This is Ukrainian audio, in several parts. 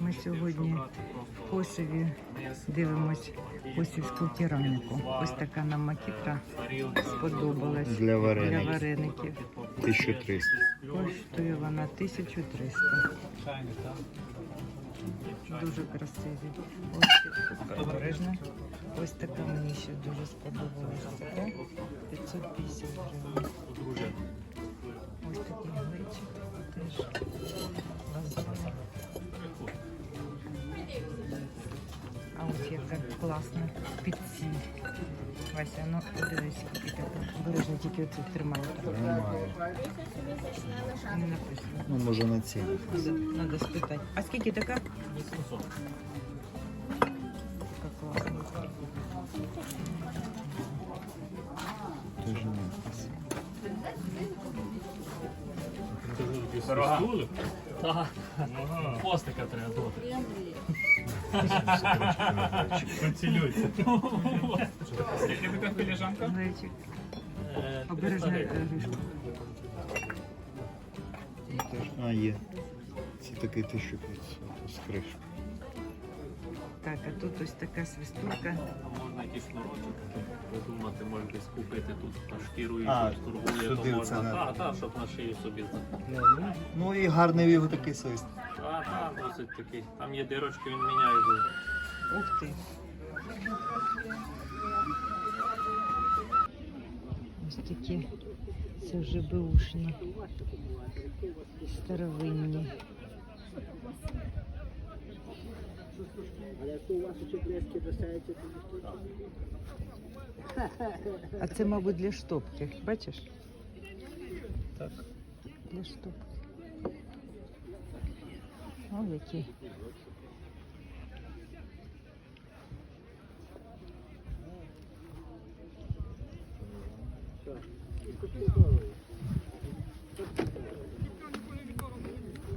Ми сьогодні в Косові дивимось косівську кераміку. Ось така нам макітра сподобалась Для вареників. Для вареників. 1300. Коштує вона 1300. Дуже красиві. Ось обережно. Ось така мені ще дуже сподобалася. 550 гривень. Ось такий глечик яка під сіль. Вася, ну подивись, тільки оце тримай. Немає. Не написано. Ну, може на ціні. Надо, надо спитати. А скільки така? Така класна. Теж не написано. Треба доти. Поцілюйся. Скільки така філіжанка? Глечик. Е, Обережно 300 гривень. рижку. А, є. Це такий 1500 з кришкою. Так, а тут ось така свистулька. А можна якийсь шнурочок придумати, може десь купити тут на шкіру і А, торгує, сюди то можна. на- Так, так, щоб на шию собі. Ну і гарний його такий свист. Так, так, досить такий. Там є дирочки, він міняє. звук. Ух ти. Ось такі. Це вже беушно. Старовинні. А це, мабуть, для штопки. Бачиш? Так. Для штопки. О, які.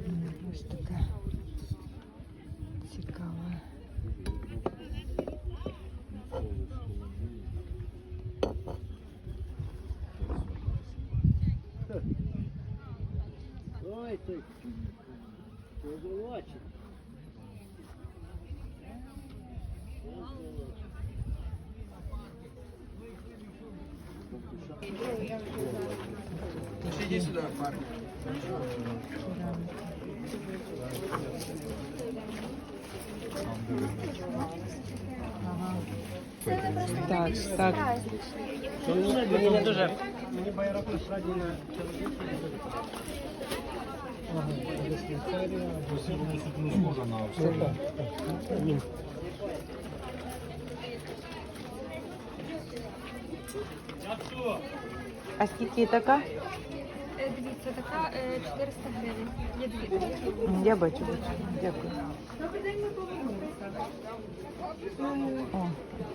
М, Ось така цікава. Ой, ти. Позолочий. Ага. Так, так. Мені не дуже. Мені байраку справді на А скільки така? Е, Дивіться, така е, 400 гривень. Є дві. Я бачу, бачу. Дякую. О, ці.